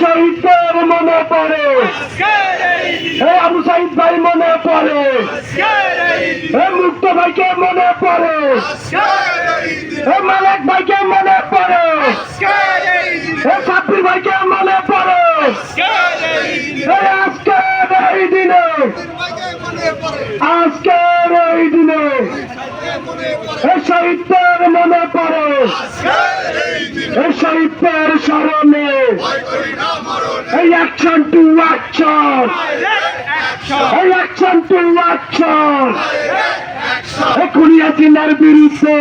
শহীদদের মনে পড়ে। এ আবু সাইদ ভাই, মনে পড়ে। এ মুক্ত ভাইকে মনে পড়ে। এ মালিক ভাইকে মনে পড়ে। এ সাব্বির ভাইকে মনে পড়ে। এ আজকের এই দিনে, আজকের এই দিনে শহীদদের মনে পড়ে। শহীদদের স্মরণে। এই অ্যাকশন টু অ্যাকশন এই অ্যাকশন টু অ্যাকশন এ কুড়িয়াচিনার বিরুদ্ধে।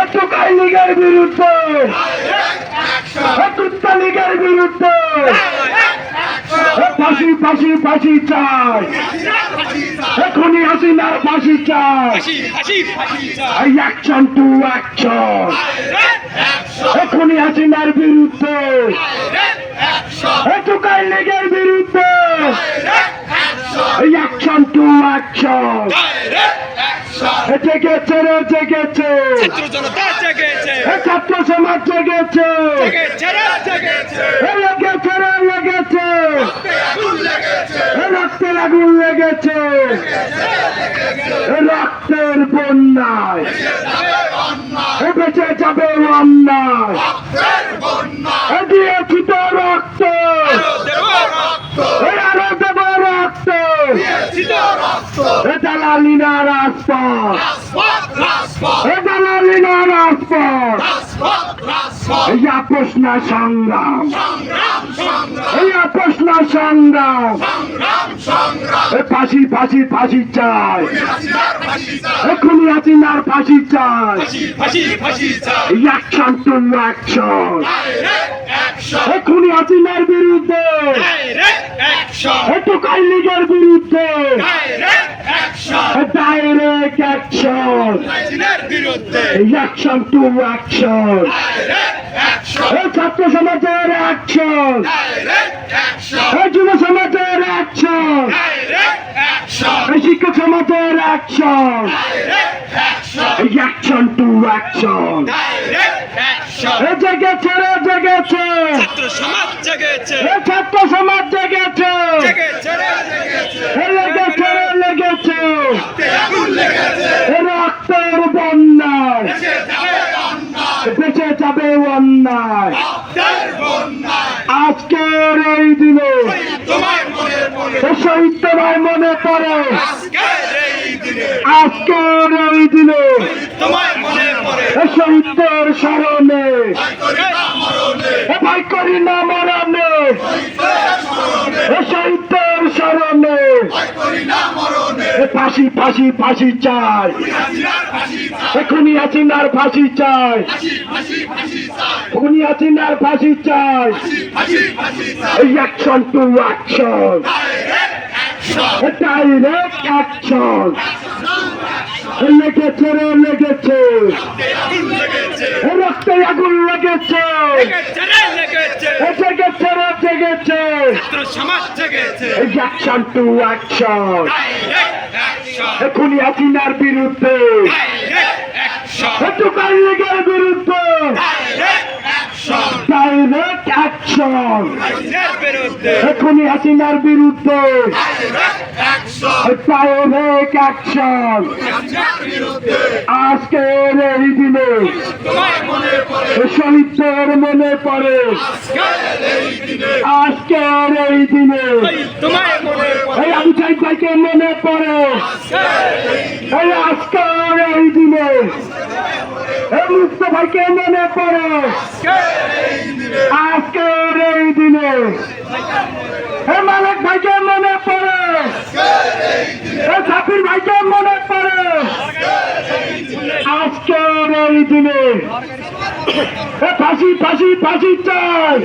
এ টুকাই লীগের বিরুদ্ধে। এ কুত্তা লীগের বিরুদ্ধে। ফাঁসি ফাঁসি ফাঁসি চাই। এখনই হাসিনার ফাঁসি চাই। অ্যাকশন টু অ্যাকশন এখনই হাসিনার বিরুদ্ধে। এ টুকাই লীগের বিরুদ্ধে। অ্যাকশন টু অ্যাকশন জেগেছে রে জেগেছে। ছাত্র সমাজ জেগেছে জেগেছে রে জেগেছে এ লেগেছে রে লেগেছে আগুন লেগেছে এ রক্তের আগুন লেগেছে। রক্তের বন্যায়। বেঁচে যাবে অন্যায়। দিয়েছি তো রক্ত। আরও দেব রক্ত। ছিল রক্ত এ দালালি না রাজপথ রাজপথ রাজপথ। এই আপোষ না সংগ্রাম। এই আপোষ না সংগ্রাম। এ ফাঁসি ফাঁসি ফাঁসি চাই। এখনই হাসিনার ফাঁসি চাই। ফাঁসি ফাঁসি ফাঁসি চাই। এই অ্যাকশন টু অ্যাকশন এখনই হাসিনার বিরুদ্ধে। এটুকাই লীগের বিরুদ্ধে। Direct action action to action ছাত্র সমাজের অ্যাকশন যুব সমাজের অ্যাকশন শিক্ষক সমাজের অ্যাকশন অ্যাকশন টু অ্যাকশন জেগেছে রে জেগেছে ছাত্র সমাজ জেগেছে ছাত্র সমাজ জেগেছে। জেগেছে রে জেগেছে লেগেছে। লেগেছে রক্তের বন্যায়। বেঁচে যাবে অন্যায়। বন্যায় আজকের এই দিনে তোমার মনে পড়ে। আজকের এই দিনে শহীদদের স্মরণে ভাই করি না মরণে। শহীদদের স্মরণে করি না মরণে এ ফাঁসি ফাঁসি ফাঁসি চাই। এখনই হাসিনার ফাঁসি চাই। এখনই হাসিনার ফাঁসি চাই। এই action to action direct action লেগেছে রে লেগেছে। আগুন লেগেছে। এ রক্তে আগুন লেগেছে লেগেছে রে লেগেছে এ জেগেছে অ্যাকশন টু অ্যাকশন এখনই হাসিনার বিরুদ্ধে। বিরুদ্ধে এখনই বিরুদ্ধে। ডাইরেক্ট অ্যাকশন আজকের এই দিনে শহীদদের মনে পড়ে। আজকের এই দিনে এই আবু ভাইকে মনে পড়ে। এই আজকের এই দিনে ভাইকে মনে পড়ে। আজকের এই দিনে এই মালিক ভাইকে মনে পড়ে এই সাফির ভাইকে মনে পড়ে এ ফাঁসি ফাঁসি ফাঁসি চাই।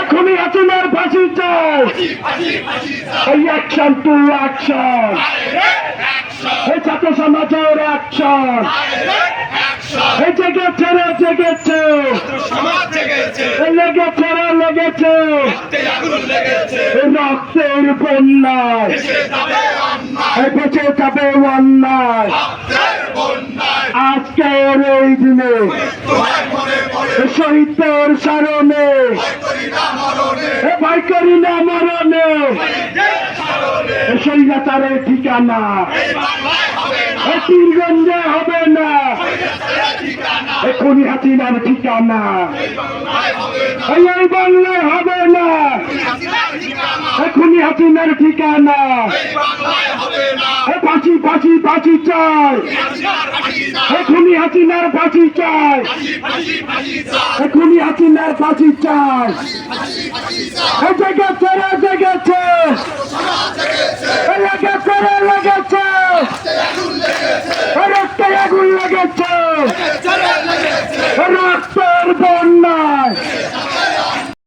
এখনই হাসিনার ফাঁসি চাই। এই অ্যাকশন টু অ্যাকশন এই ছাত্র সমাজের অ্যাকশন এই জেগেছে রে জেগেছে লেগেছে রে লেগেছে রক্তের বন্যায়। বেঁচে যাবে অন্যায়। আজকের এই দিনে শহীদদের এ ভাই করি না মরণে স্বৈরাচারের ঠিকানা বাংলায় হবে না এ তীরগঞ্জে হবে না, এ খুনি হাসিনার ঠিকানা এই বাংলায় হবে না হাসিনার ঠিকানা এ ঠিকানা এই পাচি পাচি না এখনই আছি ফাঁসি পাচি চাই। এখনই আছি চাই পাচি হাসিনার ফাঁসি চাই। জায়গা হাসিনার জায়গা চাই চাই জেগেছে রে জেগেছে